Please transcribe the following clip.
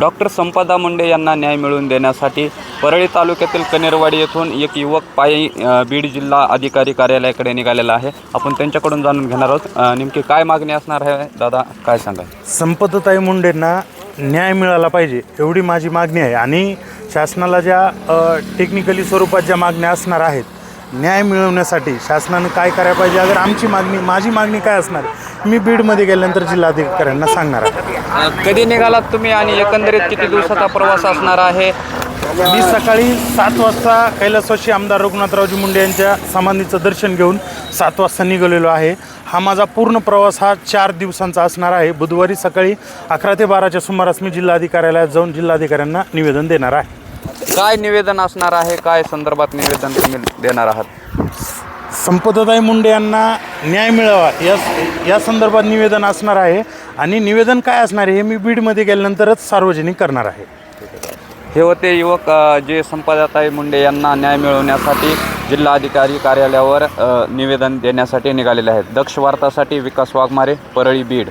Doctor संपदा मुंडे यांना न्याय मिळवून देण्यासाठी परळी तालुक्यातील कनेरवाडी येथून एक युवक पायी बीड जिल्हा अधिकारी कार्यालयाकडे निघालेला आहे. आपण त्यांच्याकडून जाणून घेणार आहोत. नेमकी काय मागणी असणार आहे? दादा काय सांगा संपदताई मुंडेंना न्याय मिळाला पाहिजे एवढी माझी मागणी आहे. आणि शासनाला ज्या टेक्निकली स्वरूपात ज्या मागण्या असणार आहेत न्याय मिळवण्यासाठी शासनानं काय करायला पाहिजे? अगर आमची मागणी माझी मागणी काय असणार? मी बीडमध्ये गेल्यानंतर जिल्हाधिकाऱ्यांना सांगणार आहे. कधी निघालात तुम्ही आणि एकंदरीत किती दिवसाचा प्रवास असणार आहे? मी सकाळी सात वाजता कैलासवासी आमदार रघुनाथरावजी मुंडे यांच्या समाधीचं दर्शन घेऊन सात वाजता निघालेलो आहे. हा माझा पूर्ण प्रवास हा चार दिवसांचा असणार आहे. बुधवारी सकाळी अकरा ते बाराच्या सुमारास मी जिल्हाधिकाऱ्यालयात जाऊन जिल्हाधिकाऱ्यांना निवेदन देणार आहे. काय निवेदन असणार आहे? काय संदर्भात निवेदन तुम्ही देणार आहात? संपतताई मुंडे यांना न्याय मिळावा या या संदर्भात निवेदन असणार आहे. आणि निवेदन काय असणार आहे हे मी बीडमध्ये गेल्यानंतरच सार्वजनिक करणार आहे. हे होते युवक अ, जे संपदाताई मुंडे यांना न्याय मिळवण्यासाठी जिल्हाधिकारी कार्यालयावर अ, निवेदन देण्यासाठी निघालेले आहेत. दक्ष वार्तासाठी विकास वाघमारे परळी बीड.